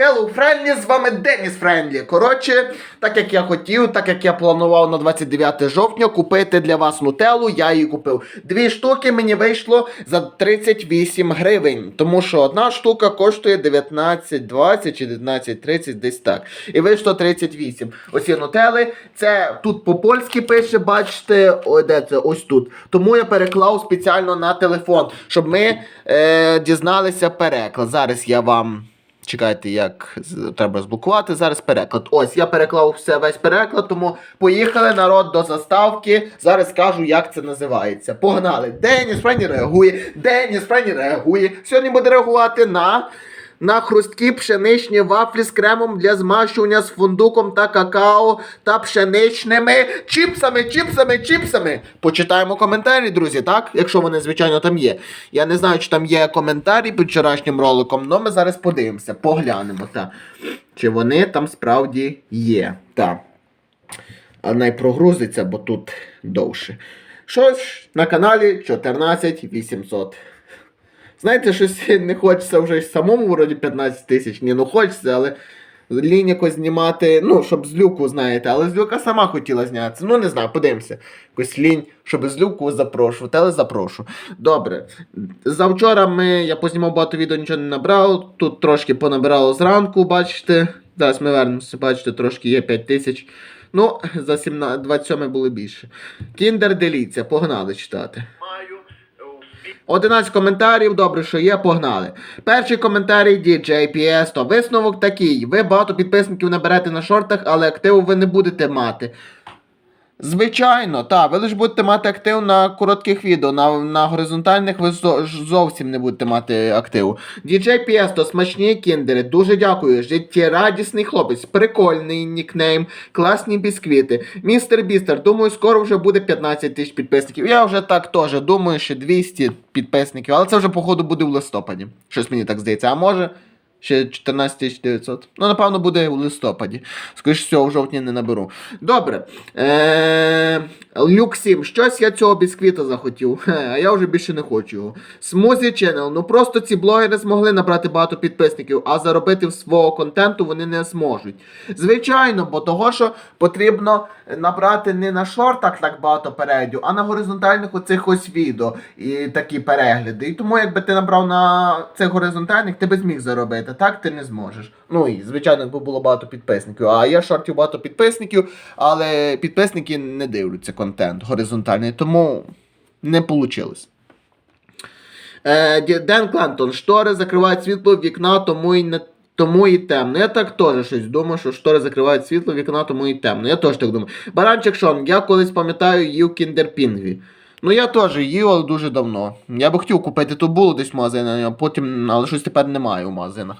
Hello Friendly, з вами Деніс Френдлі. Коротше, так як я хотів, так як я планував на 29 жовтня купити для вас нутеллу, я її купив. Дві штуки мені вийшло за 38 гривень. Тому що одна штука коштує 19, 20 чи 19, 30, десь так. І вийшло 38. Оці нутели, це тут по-польськи пише, бачите, о, де це? Ось тут. Тому я переклав спеціально на телефон, щоб ми е, дізналися переклад. Зараз я вам. Чекайте, як треба розблокувати. Зараз переклад. Ось я переклав все весь переклад, тому поїхали народ до заставки. Зараз кажу, як це називається. Погнали! Деніс Френі реагує. Деніс Френі реагує. Сьогодні буде реагувати на. На хрусткі пшеничні вафлі з кремом для змащування з фундуком та какао та пшеничними чіпсами, чіпсами, чіпсами. Почитаємо коментарі, друзі, так? Якщо вони, звичайно, там є. Я не знаю, чи там є коментарі під вчорашнім роликом, але ми зараз подивимося, поглянемо, так. Чи вони там справді є. Так. А най прогрузиться, бо тут довше. Що ж, на каналі 14800. Знаєте, щось не хочеться вже самому вроді 15 тисяч. Ні, ну хочеться, але лінь якось знімати, ну, щоб з люку, знаєте, але з люка сама хотіла знятися. Ну, не знаю, подивимося. Якось лінь, щоб з люку запрошувати, але запрошу. Добре. Завчора ми, я познімав багато відео, нічого не набрав. Тут трошки понабирало зранку, бачите. Зараз ми вернемося, бачите, трошки є 5 тисяч. Ну, за 27 було більше. Кіндер деліться, погнали читати. Маю у 11 коментарів, добре, що є, погнали. Перший коментарій DJPS, то висновок такий. Ви багато підписників наберете на шортах, але активу ви не будете мати. Звичайно, так, ви лише будете мати актив на коротких відео, на, на горизонтальних ви зо- зовсім не будете мати активу. DJ PS, то смачні кіндери, дуже дякую. Життєрадісний хлопець, прикольний нікнейм, класні бісквіти. Містер Бістер, думаю, скоро вже буде 15 тисяч підписників. Я вже так теж думаю, що 200 підписників, але це вже, походу, буде в листопаді. Щось мені так здається, а може. Ще 14 900. Ну, напевно, буде у листопаді. Скоріше всього, в жовтні не наберу. Добре. Е- Люк 7. Щось я цього бісквіта захотів. А я вже більше не хочу його. Смузі Channel. Ну просто ці блогери змогли набрати багато підписників, а заробити свого контенту вони не зможуть. Звичайно, бо того, що потрібно набрати не на шортах так багато переглядів, а на горизонтальних оцих ось відео і такі перегляди. І тому, якби ти набрав на цих горизонтальних, ти би зміг заробити. Так ти не зможеш. Ну і звичайно, якби було багато підписників. А я шортів багато підписників, але підписники не дивляться контент горизонтальний, тому не вийшло. Е, Ден Клентон, штори закривають світло вікна, тому і не. Тому і темно. Я так теж щось думаю, що штори закривають світло вікна, тому і темно. Я теж так думаю. Баранчик Шон, я колись пам'ятаю їв кіндерпінгві. Ну я теж але дуже давно. Я би хотів купити то було десь в магазині, а потім, але щось тепер немає у магазинах.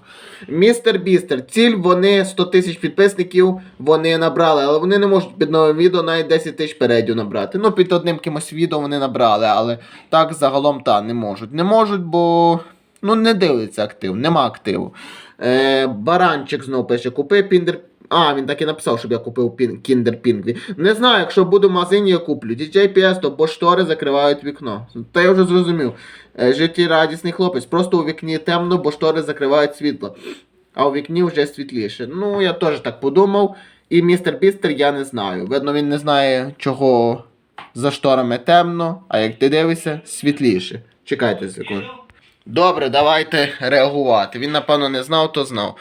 Містер Бістер, ціль вони 100 тисяч підписників вони набрали, але вони не можуть під новим відео навіть 10 тисяч передів набрати. Ну, під одним кимось відео вони набрали, але так загалом та не можуть. Не можуть, бо ну не дивиться актив, нема активу. Е, Баранчик знову пише, купи піндер. А, він так і написав, щоб я купив пін... Кіндер Пінгві. Не знаю, якщо буду в магазині, я куплю. DJ то бо штори закривають вікно. Та я вже зрозумів. Е, Життєрадісний хлопець. Просто у вікні темно, бо штори закривають світло. А у вікні вже світліше. Ну, я теж так подумав. І містер Бістер я не знаю. Видно, він не знає, чого за шторами темно, а як ти дивишся, світліше. Чекайте секунду. Добре, давайте реагувати. Він, напевно, не знав, то знав.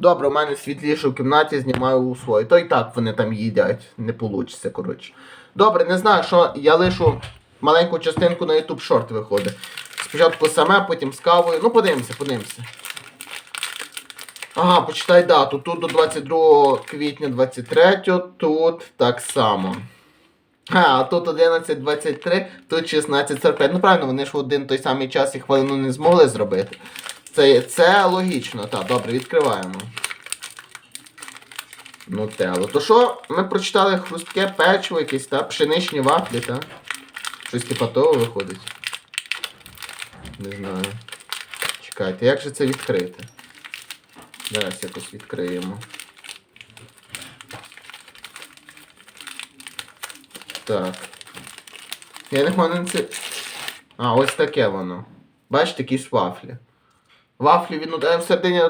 Добре, у мене світліше в кімнаті знімаю у свої. То і так вони там їдять. Не вийде, коротше. Добре, не знаю, що я лишу маленьку частинку на YouTube шорт виходить. Спочатку саме, потім з кавою. Ну, подивимося, подивимося. Ага, почитай дату. Тут до 22 квітня 23, тут так само. А, тут 11.23, тут 16.45. Ну правильно, вони ж в один той самий час і хвилину не змогли зробити. Це, це логічно. Так, добре, відкриваємо. Нутелло. То що, ми прочитали хрустке печиво якесь, та? Пшеничні вафлі, та? Щось типа того виходить. Не знаю. Чекайте, як же це відкрити? Зараз якось відкриємо. Так. Я не пам'ятаю це. А, ось таке воно. Бачите, якісь вафлі. Вафлі він ну, всередині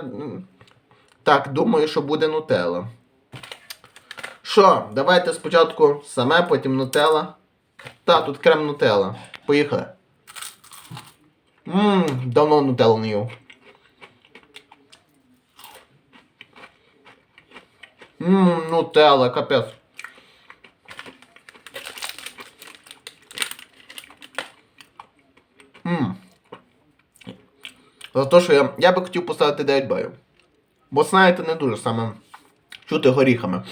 Так, думаю, що буде нутелла. Що, давайте спочатку саме, потім нутелла. Та, тут крем нутелла. Поїхали. Ммм, давно нутеллу не їв. Ммм, нутелла, капець. Ммм. За те, що я, я би хотів поставити 9 балів. Бо знаєте, не дуже саме чути горіхами.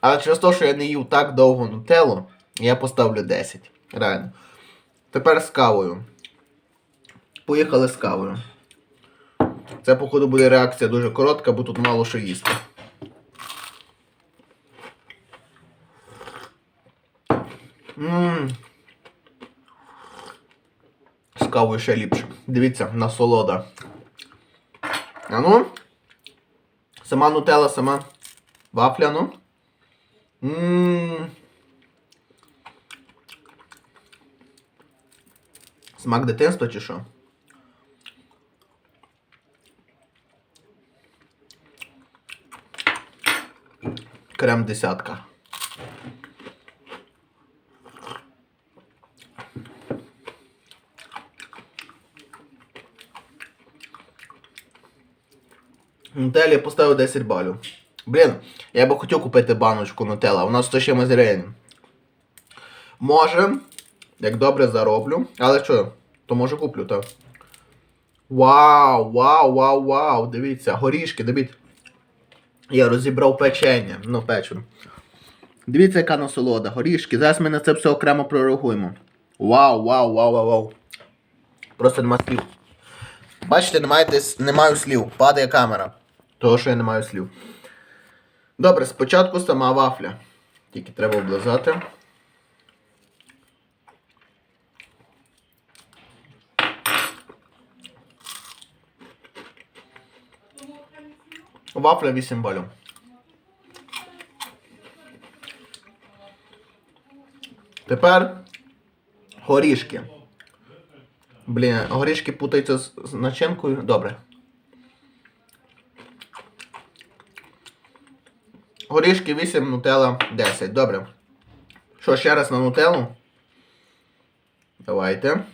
Але через те, що я не їв так довго нутеллу, я поставлю 10. Реально. Тепер з кавою. Поїхали з кавою. Це, походу, буде реакція дуже коротка, бо тут мало що їсти. Ммм. З кавою ще ліпше. Дивіться, насолода. А ну. Сама нутелла, сама вафля, ну. Ммм. Смак дитинства чи що? Крем десятка. Нутелі поставив 10 балів. Блін, я би хотів купити баночку нутелла, у нас 100 чимось гривень. Може, як добре зароблю. Але що, то може куплю, так. Вау, вау, вау, вау. Дивіться, горішки, дивіться. Я розібрав печення. Ну, печиво. Дивіться, яка насолода, горішки. Зараз ми на це все окремо прореагуємо. Вау, вау, вау, вау, вау. Просто нема слів. Бачите, немає, десь, не маю слів. Падає камера. Того, що я не маю слів. Добре, спочатку сама вафля. Тільки треба облизати. Вафля 8 балів. Тепер горішки. Блін, горішки путаються з, начинкою. Добре. Горішки 8, нутелла 10. Добре. Що, ще раз на нутеллу? Давайте.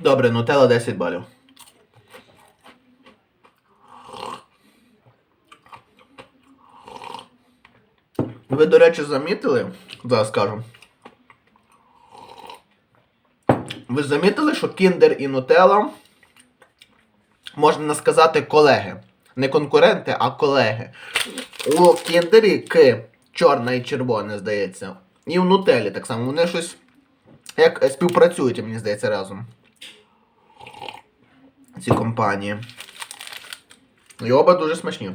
Добре, нутелла 10 балів. Ви, до речі, замітили? Зараз скажу. Ви замітили, що Kinder і Nutella можна сказати колеги. Не конкуренти, а колеги. У Кіндері К чорне і червоне, здається. І в Нутелі так само. Вони щось як співпрацюють, мені здається, разом. Ці компанії. І оба дуже смачні.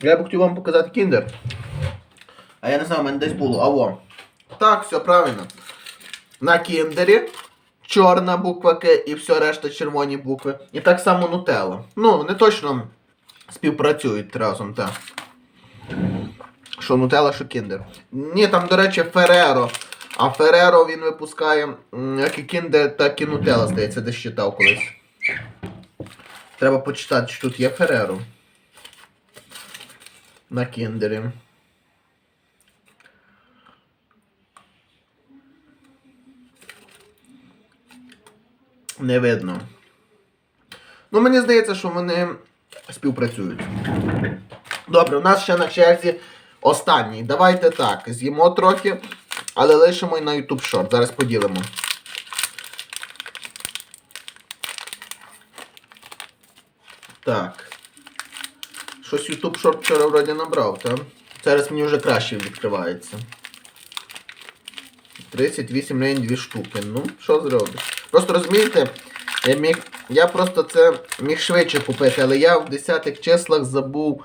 Я б хотів вам показати Кіндер. А я не знаю, в мене десь було. Аво. Так, все правильно. На кіндері чорна буква К і все решта червоні букви. І так само Нутелла. Ну, вони точно співпрацюють разом, так. Що Нутелла, що Кіндер. Ні, там, до речі, Фереро. А Фереро він випускає як і Кіндер, так і Нутелла, здається, десь читав колись. Треба почитати, чи тут є Фереро. На Кіндері. Не видно. Ну, мені здається, що вони співпрацюють. Добре, у нас ще на черзі останній. Давайте так, з'їмо трохи, але лишимо і на YouTube Short. Зараз поділимо. Так. Щось YouTube Short вчора вроді набрав, так? Зараз мені вже краще відкривається. 38 гривень 2 штуки. Ну, що зробиш? Просто розумієте, я міг. Я просто це міг швидше купити, але я в 10-х числах забув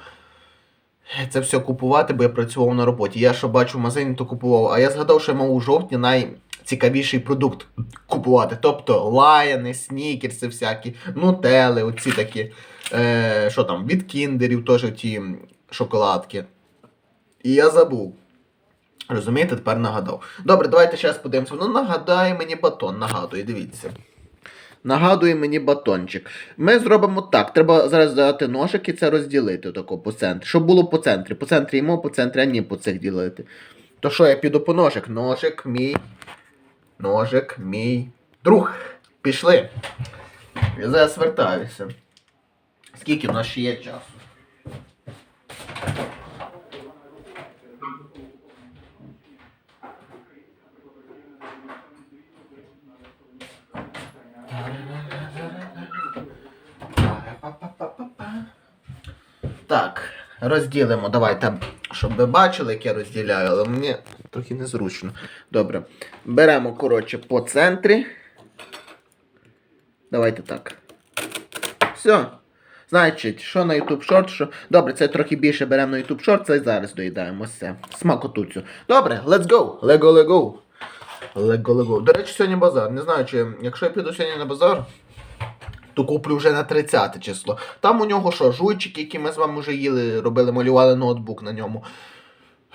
це все купувати, бо я працював на роботі. Я що бачу в магазині, то купував. А я згадав, що я мав у жовтні найцікавіший продукт купувати. Тобто лаяни, снікерси всякі, нутели, оці такі. Е, що там, від кіндерів теж ті шоколадки. І я забув. Розумієте, тепер нагадав. Добре, давайте зараз подивимося. Ну, нагадає мені батон, нагадує, дивіться. Нагадує мені батончик. Ми зробимо так. Треба зараз дати ножик і це розділити тако по центрі. Щоб було по центрі. По центрі йому, по центрі, ні по цих ділити. То що, я піду по ножик? Ножик мій. Ножик мій. Друг. Пішли. Я зараз вертаюся. Скільки в нас ще є часу? Так, розділимо. Давайте, щоб ви бачили, як я розділяю, але мені трохи незручно. Добре. Беремо, коротше, по центрі. Давайте так. Все. Значить, що на YouTube Short, що. Добре, це трохи більше беремо на YouTube Short, це зараз доїдаємо ось це. Смакотуцю. Добре, let's go. Лего, лего. Лего, лего. До речі, сьогодні базар. Не знаю, чи якщо я піду сьогодні на базар, то куплю вже на 30 число. Там у нього що, жуйчики, які ми з вами вже їли, робили, малювали ноутбук на ньому.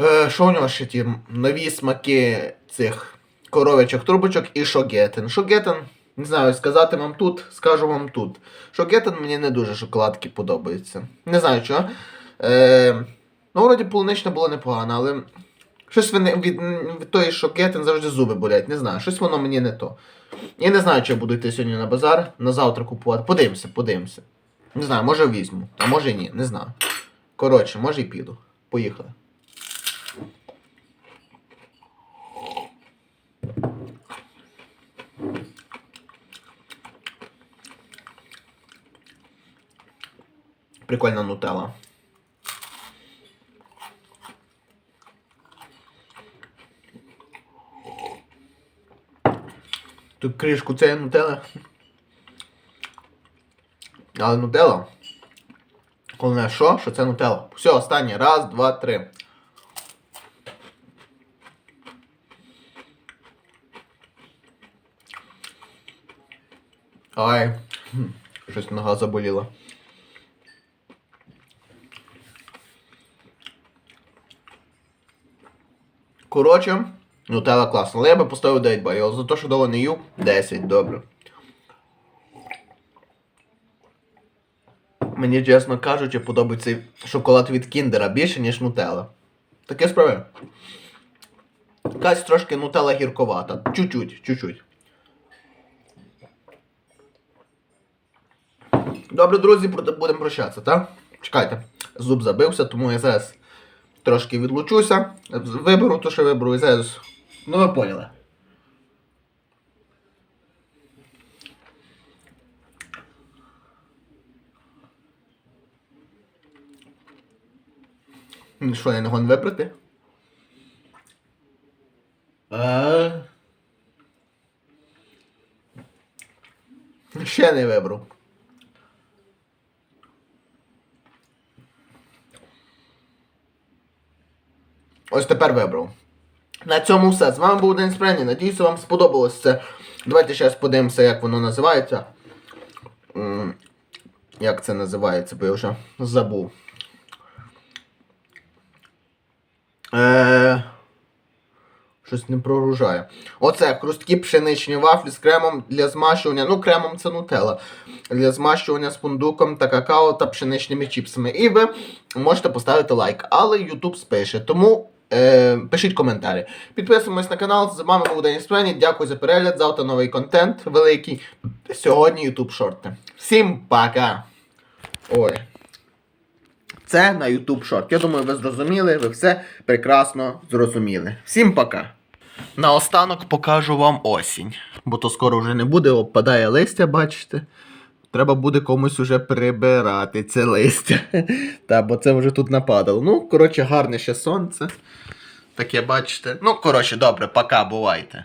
Е, що у нього ще ті нові смаки цих коров'ячих трубочок і шогетен. Шогетен, не знаю, сказати вам тут, скажу вам тут. Шогетен мені не дуже шоколадки подобаються. Не знаю чого. Е, ну, вроді полунична була непогана, але щось вони- від, від тої шогетен завжди зуби болять. Не знаю, щось воно мені не то. Я не знаю, чи я буду йти сьогодні на базар, на завтра купувати. Подивимося, подивимося. Не знаю, може візьму, а може і ні, не знаю. Коротше, може і піду. Поїхали. Прикольна нутелла. Тут кришку це нутелла. Але нутелла. Головне, що? Що це нутелла. Все, останнє. Раз, два, три. Ай. Щось нога заболіла. Коротше, нутелла класна. Але я би поставив 9 балів. Але за те, що довго не їв, 10, добре. Мені, чесно кажучи, подобається шоколад від Кіндера більше, ніж нутелла. Таке справи. Якась трошки нутелла гірковата. Чуть-чуть, чуть-чуть. Добре, друзі, буде- будемо прощатися, так? Чекайте, зуб забився, тому я зараз трошки відлучуся. Виберу те, що виберу, і зараз. Ну, ви поняли. Ну Що, я не гон вибрати? Ще не вибрав. Ось тепер вибрав. На цьому все. З вами був День Спрені. Надіюся, вам сподобалось це. Давайте зараз подивимося, як воно називається. Як це називається, бо я вже забув. Е... Щось не проружає. Оце хрусткі пшеничні вафлі з кремом для змащування. Ну, кремом це нутелла. Для змащування з фундуком та какао та пшеничними чіпсами. І ви можете поставити лайк. Але YouTube спише. Тому е, пишіть коментарі. Підписуємось на канал. З вами був Деніс Плені. Дякую за перегляд. Завтра новий контент великий. Сьогодні YouTube шорти. Всім пока! Ой. Це на YouTube Short. Я думаю, ви зрозуміли, ви все прекрасно зрозуміли. Всім пока. Наостанок покажу вам осінь. Бо то скоро вже не буде, опадає листя, бачите. Треба буде комусь уже прибирати це листя. Та, бо це вже тут нападало. Ну, коротше, гарне ще сонце. Таке бачите. Ну, коротше, добре, пока, бувайте.